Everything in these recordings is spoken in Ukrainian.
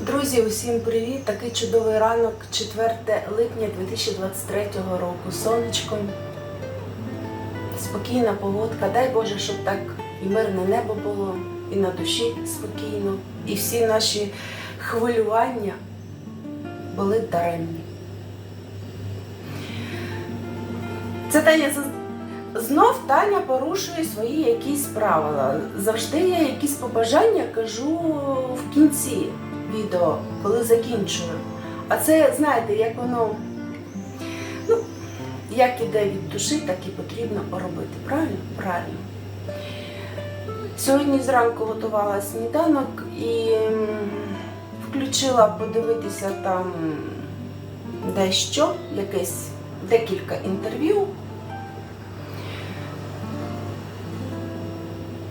Друзі, усім привіт! Такий чудовий ранок, 4 липня 2023 року. Сонечко, спокійна погодка. Дай Боже, щоб так і мирне небо було, і на душі спокійно, і всі наші хвилювання були даремні. Це Таня знов Таня порушує свої якісь правила. Завжди я якісь побажання кажу в кінці відео, коли закінчую. А це, знаєте, як воно, ну, як іде від душі, так і потрібно робити. Правильно? Правильно. Сьогодні зранку готувала сніданок і включила подивитися там дещо, якесь декілька інтерв'ю.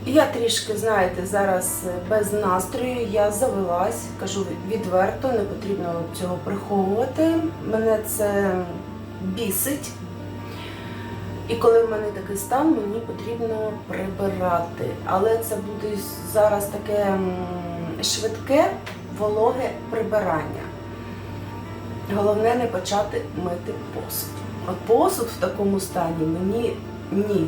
Я трішки, знаєте, зараз без настрою, я завелась, кажу відверто, не потрібно цього приховувати. Мене це бісить. І коли в мене такий стан, мені потрібно прибирати. Але це буде зараз таке швидке, вологе прибирання. Головне не почати мити посуд. От посуд в такому стані мені ні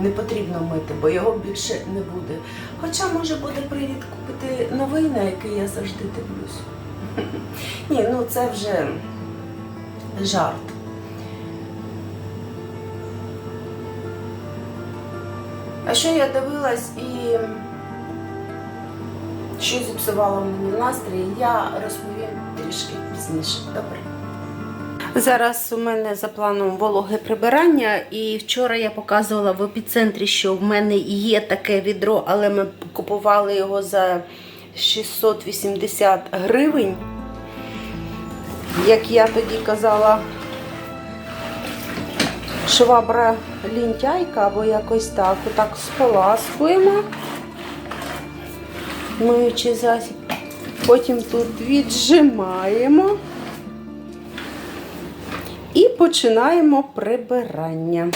не потрібно мити, бо його більше не буде. Хоча може буде привід купити новий, на який я завжди дивлюсь. Ні, ну це вже жарт. А що я дивилась і що зіпсувало мені настрій, я розповім трішки пізніше. Добре. Зараз у мене за планом вологе прибирання, і вчора я показувала в епіцентрі, що в мене є таке відро, але ми купували його за 680 гривень. Як я тоді казала, швабра лінтяйка або якось так. Отак споласкуємо, миючи засіб. Потім тут віджимаємо. Починаємо прибирання.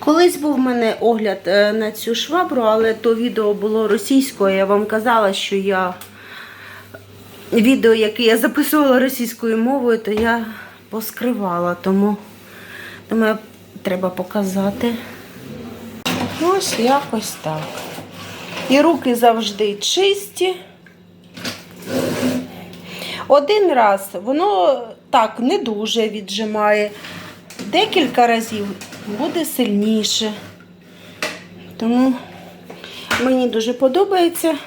Колись був в мене огляд е, на цю швабру, але то відео було російською. Я вам казала, що я відео, яке я записувала російською мовою, то я поскривала, тому думаю, треба показати. Ось якось так. І руки завжди чисті. Один раз воно так не дуже віджимає. Декілька разів буде сильніше. Тому мені дуже подобається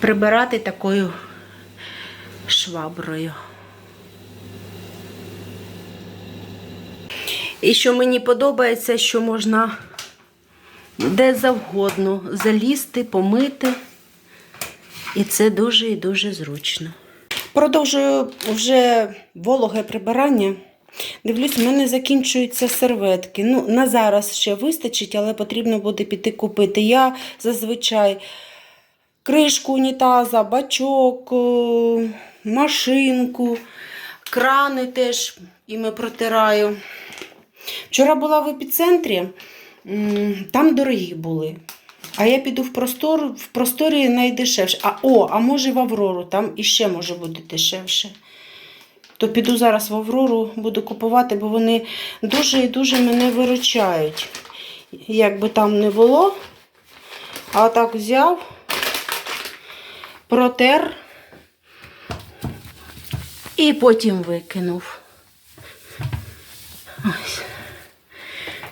прибирати такою шваброю. І що мені подобається, що можна де завгодно залізти, помити. І це дуже і дуже зручно. Продовжую вже вологе прибирання. Дивлюсь, в мене закінчуються серветки. Ну, на зараз ще вистачить, але потрібно буде піти купити. Я зазвичай кришку унітаза, бачок, е, машинку, крани теж іми протираю. Вчора була в епіцентрі, там дорогі були. А я піду в простор, в просторі найдешевше. А о, а може в Аврору, там іще може бути дешевше. То піду зараз в Аврору, буду купувати, бо вони дуже і дуже мене виручають. Як би там не було, а так взяв, протер і потім викинув. Ось.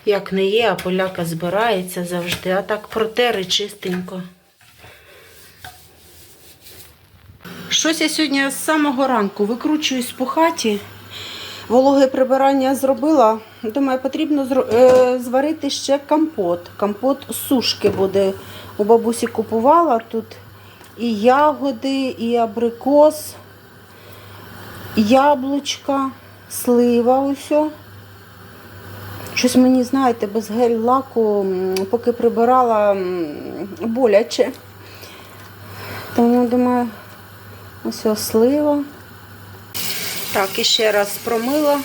Як не є, а поляка збирається завжди, а так протери чистенько. Щось я сьогодні з самого ранку викручуюсь по хаті. Вологе прибирання зробила. Думаю, потрібно е, зварити ще компот. Компот сушки буде. У бабусі купувала тут і ягоди, і абрикос, яблучка, слива усьо. Щось мені, знаєте, без гель-лаку, поки прибирала боляче. Тому думаю, ось ось слива. Так, і ще раз промила.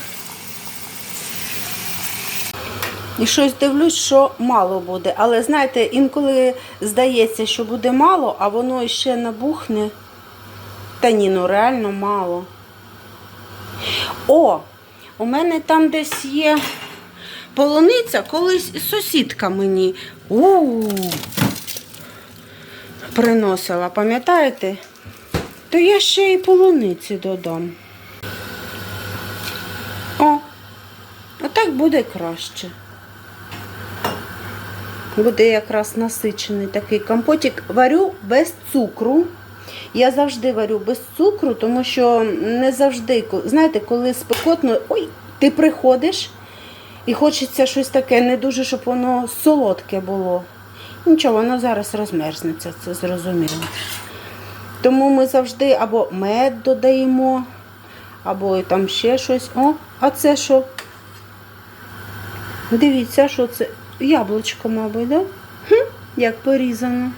І щось дивлюсь, що мало буде. Але знаєте, інколи здається, що буде мало, а воно ще набухне. Та ні, ну реально мало. О, у мене там десь є полуниця, колись сусідка мені у приносила, пам'ятаєте? То я ще й полуниці додам. О, отак буде краще. Буде якраз насичений такий компотик. Варю без цукру. Я завжди варю без цукру, тому що не завжди, знаєте, коли спекотно, ой, ти приходиш і хочеться щось таке, не дуже, щоб воно солодке було. Нічого, воно зараз розмерзнеться, це зрозуміло. Тому ми завжди або мед додаємо, або там ще щось. О, а це що? Дивіться, що це? Яблучко, мабуть, да? Хм, як порізано.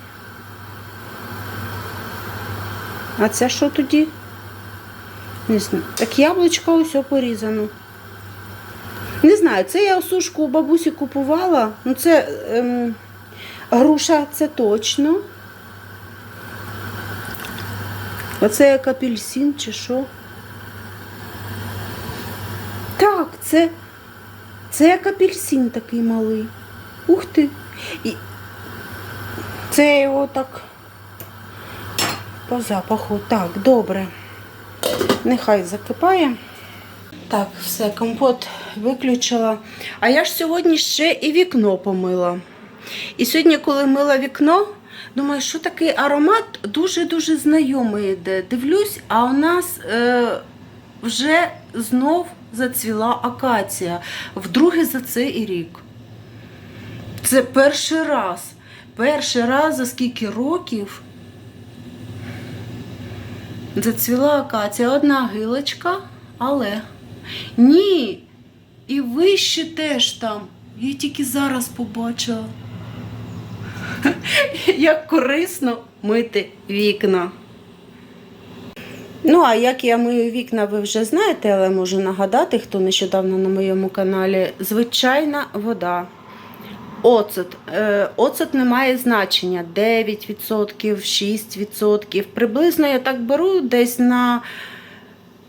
А це що тоді? Не знаю. Так яблучко ось порізано. Не знаю, це я осушку у бабусі купувала. Ну, це ем, груша, це точно. Оце як апельсин чи що? Так, це, це як апельсин такий малий. Ух ти. І це його так по запаху. Так, добре. Нехай закипає. Так, все, компот виключила. А я ж сьогодні ще і вікно помила. І сьогодні, коли мила вікно, думаю, що такий аромат дуже-дуже знайомий йде. Дивлюсь, а у нас е, вже знов зацвіла акація. Вдруге за цей рік. Це перший раз. Перший раз за скільки років зацвіла акація. Одна гилочка, але ні. І вище теж там. Я тільки зараз побачила. Як корисно мити вікна. Ну, а як я мию вікна, ви вже знаєте, але можу нагадати, хто нещодавно на моєму каналі. Звичайна вода. Оцет. Е, Оцет не має значення 9%, 6%. Приблизно я так беру десь на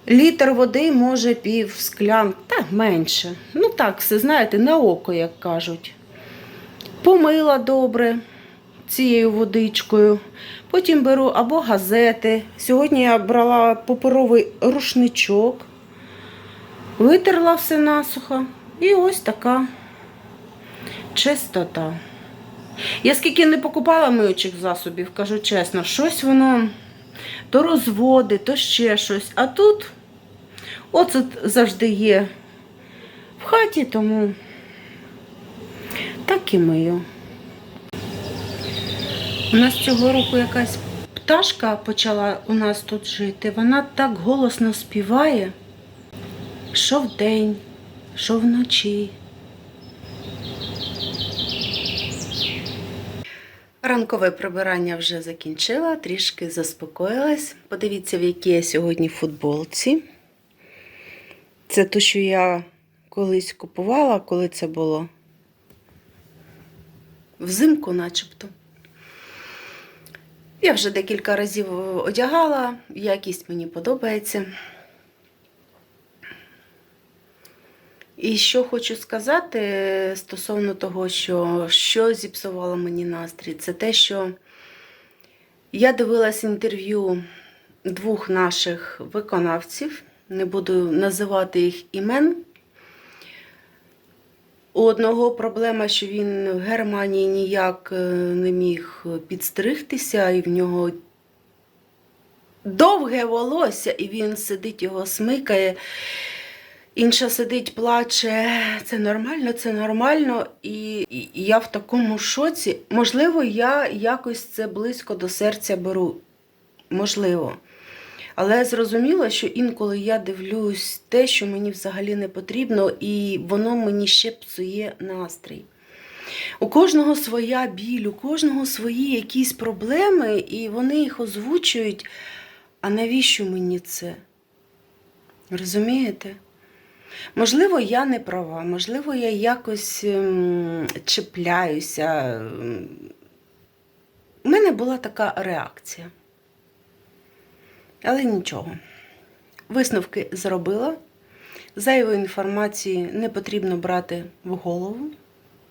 літр води, може пів склянки, та менше. Ну так, все знаєте, на око, як кажуть. Помила добре цією водичкою. Потім беру або газети. Сьогодні я брала паперовий рушничок, витерла все насухо. І ось така чистота. Я скільки не покупала миючих засобів, кажу чесно, щось воно то розводи, то ще щось. А тут оцет завжди є в хаті, тому так і мию. У нас цього року якась пташка почала у нас тут жити. Вона так голосно співає, що вдень, що вночі. Ранкове прибирання вже закінчила, трішки заспокоїлась. Подивіться, в якій я сьогодні футболці. Це те, що я колись купувала, коли це було взимку, начебто. Я вже декілька разів одягала, якість мені подобається. І що хочу сказати стосовно того, що, що зіпсувало мені настрій, це те, що я дивилась інтерв'ю двох наших виконавців, не буду називати їх імен. У одного проблема, що він в Германії ніяк е, не міг підстригтися, і в нього довге волосся, і він сидить, його смикає. Інша сидить, плаче. Це нормально, це нормально. І, і і я в такому шоці. Можливо, я якось це близько до серця беру. Можливо. Але зрозуміло, що інколи я дивлюсь те, що мені взагалі не потрібно, і воно мені ще псує настрій. У кожного своя біль, у кожного свої якісь проблеми, і вони їх озвучують. А навіщо мені це? Розумієте? Можливо, я не права, можливо, я якось ем, чіпляюся. У мене була така реакція. Але нічого. Висновки зробила. Зайвої інформації не потрібно брати в голову.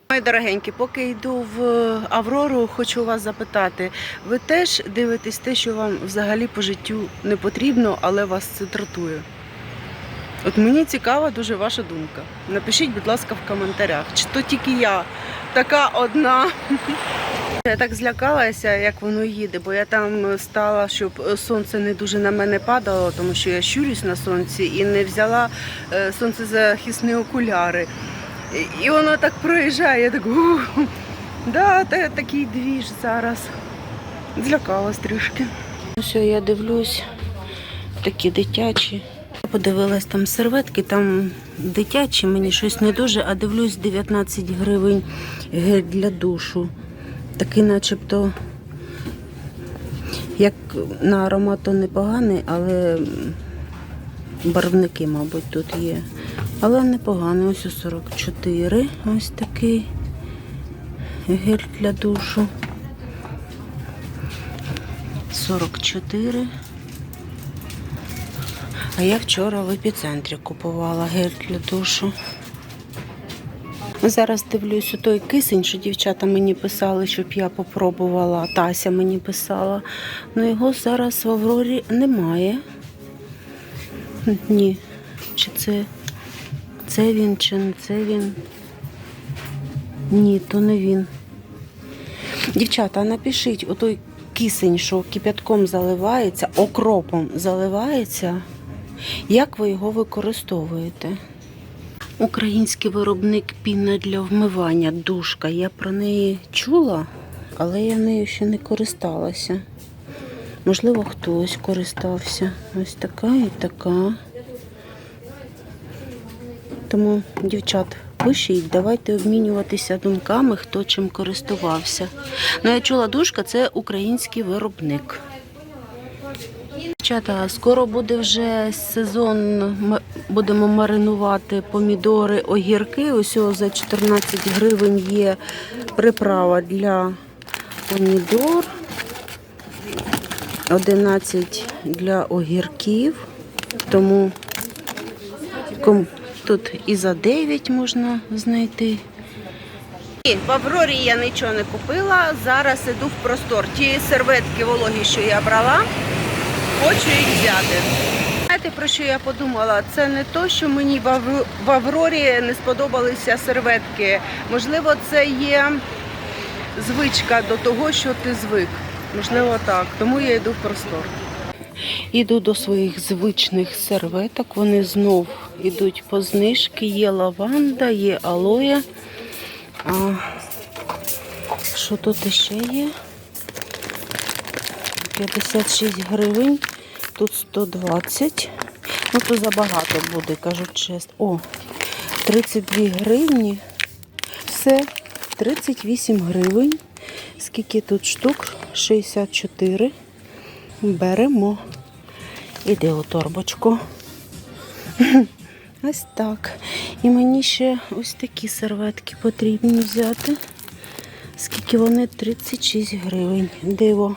Мої дорогенькі, поки йду в Аврору, хочу вас запитати: ви теж дивитесь те, що вам взагалі по життю не потрібно, але вас це дратує? От мені цікава дуже ваша думка. Напишіть, будь ласка, в коментарях, чи то тільки я така одна. Я так злякалася, як воно їде, бо я там стала, щоб сонце не дуже на мене падало, тому що я щурюсь на сонці і не взяла е, сонцезахисні окуляри. І- воно так проїжджає, я так да, та, такий двіж зараз. Злякалась трішки. Все, я дивлюсь, такі дитячі. Подивилась там серветки, там дитячі, мені щось не дуже, а дивлюсь 19 гривень гель для душу. Такий начебто, як на аромат то непоганий, але барвники, мабуть, тут є. Але непоганий. Ось у 44. Ось такий гель для душу. 44. А я вчора в епіцентрі купувала гель для душу. Зараз дивлюсь у той кисень, що дівчата мені писали, щоб я попробувала. Тася мені писала. Ну його зараз в Аврорі немає. Ні. Чи це, це він, чи не це він? Ні, то не він. Дівчата, напишіть отой кисень, що кипятком заливається, окропом заливається. Як ви його використовуєте? Український виробник піна для вмивання, душка. Я про неї чула, але я нею ще не користалася. Можливо, хтось користався. Ось така і така. Тому, дівчат, пишіть, давайте обмінюватися думками, хто чим користувався. Ну, я чула, душка це український виробник. Дівчата, скоро буде вже сезон. Будемо маринувати помідори, огірки. Ось за 14 гривень є приправа для помідор, 11 для огірків. Тому тут і за 9 можна знайти. В Аврорі я нічого не купила. Зараз іду в простор. Ті серветки вологі, що я брала, хочу їх взяти. Про що я подумала? Це не то, що мені в Аврорі не сподобалися серветки. Можливо, це є звичка до того, що ти звик. Можливо, так. Тому я йду в простор. Іду до своїх звичних серветок. Вони знов йдуть по знижки. Є лаванда, є алоє. А, що тут ще є? 56 гривень, тут 120. Ну, то забагато буде, кажуть чесно. О, 32 гривні. Все, 38 гривень. Скільки тут штук? 64. Беремо. Іде у торбочку. Ось так. І мені ще ось такі серветки потрібні взяти. Скільки вони? 36 гривень. Диво.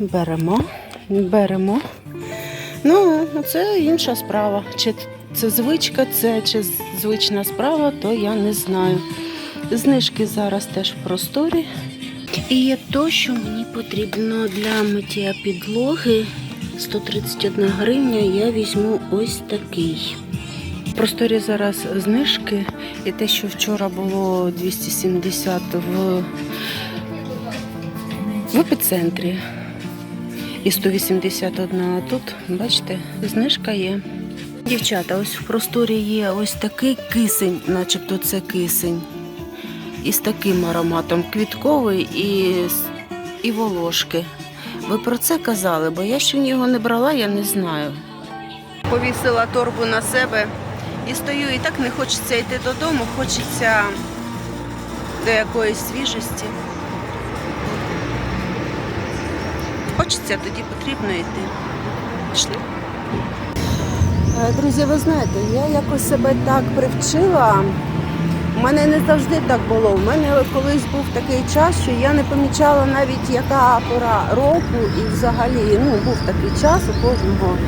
Беремо, беремо. Ну, це інша справа. Чи це звичка, це чи звична справа, то я не знаю. Знижки зараз теж в просторі. І є то, що мені потрібно для миття підлоги. 131 гривня, я візьму ось такий. В просторі зараз знижки, і те, що вчора було 270 в, в епіцентрі і 181, а тут, бачите, знижка є. Дівчата, ось в просторі є ось такий кисень, начебто це кисень. Із таким ароматом квітковий і, і волошки. Ви про це казали, бо я ще його не брала, я не знаю. Повісила торбу на себе і стою, і так не хочеться йти додому, хочеться до якоїсь свіжості. Хочеться, тоді потрібно йти. Пішли. Е, Друзі, ви знаєте, я якось себе так привчила. У мене не завжди так було. У мене колись був такий час, що я не помічала навіть яка пора року і взагалі ну, був такий час у кожного.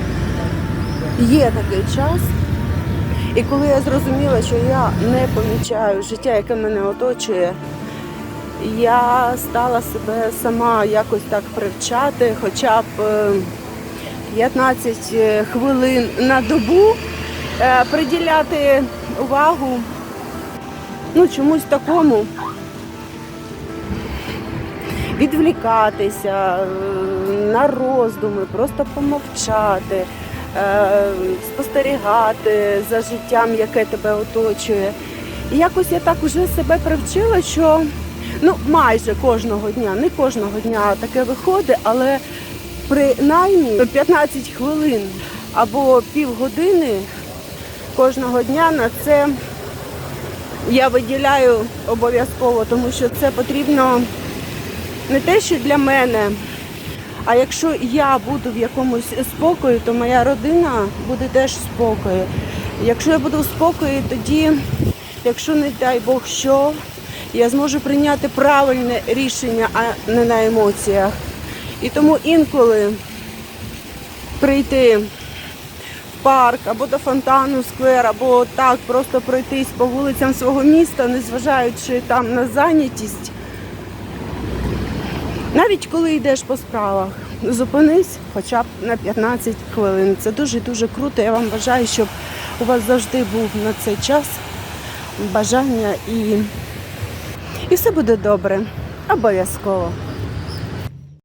Є такий час. І коли я зрозуміла, що я не помічаю життя, яке мене оточує, я стала себе сама якось так привчати, хоча б е, 15 хвилин на добу е, приділяти увагу ну, чомусь такому. Відвлікатися е, на роздуми, просто помовчати, е, спостерігати за життям, яке тебе оточує. І якось я так уже себе привчила, що ну, майже кожного дня, не кожного дня таке виходить, але принаймні 15 хвилин або півгодини кожного дня на це я виділяю обов'язково, тому що це потрібно не те, що для мене, а якщо я буду в якомусь спокої, то моя родина буде теж в спокої. Якщо я буду в спокої, тоді, якщо не дай Бог що, я зможу прийняти правильне рішення, а не на емоціях. І тому інколи прийти в парк або до фонтану сквер, або так просто пройтись по вулицям свого міста, незважаючи там на зайнятість. Навіть коли йдеш по справах, зупинись хоча б на 15 хвилин. Це дуже-дуже круто. Я вам бажаю, щоб у вас завжди був на цей час бажання і, і все буде добре. Обов'язково.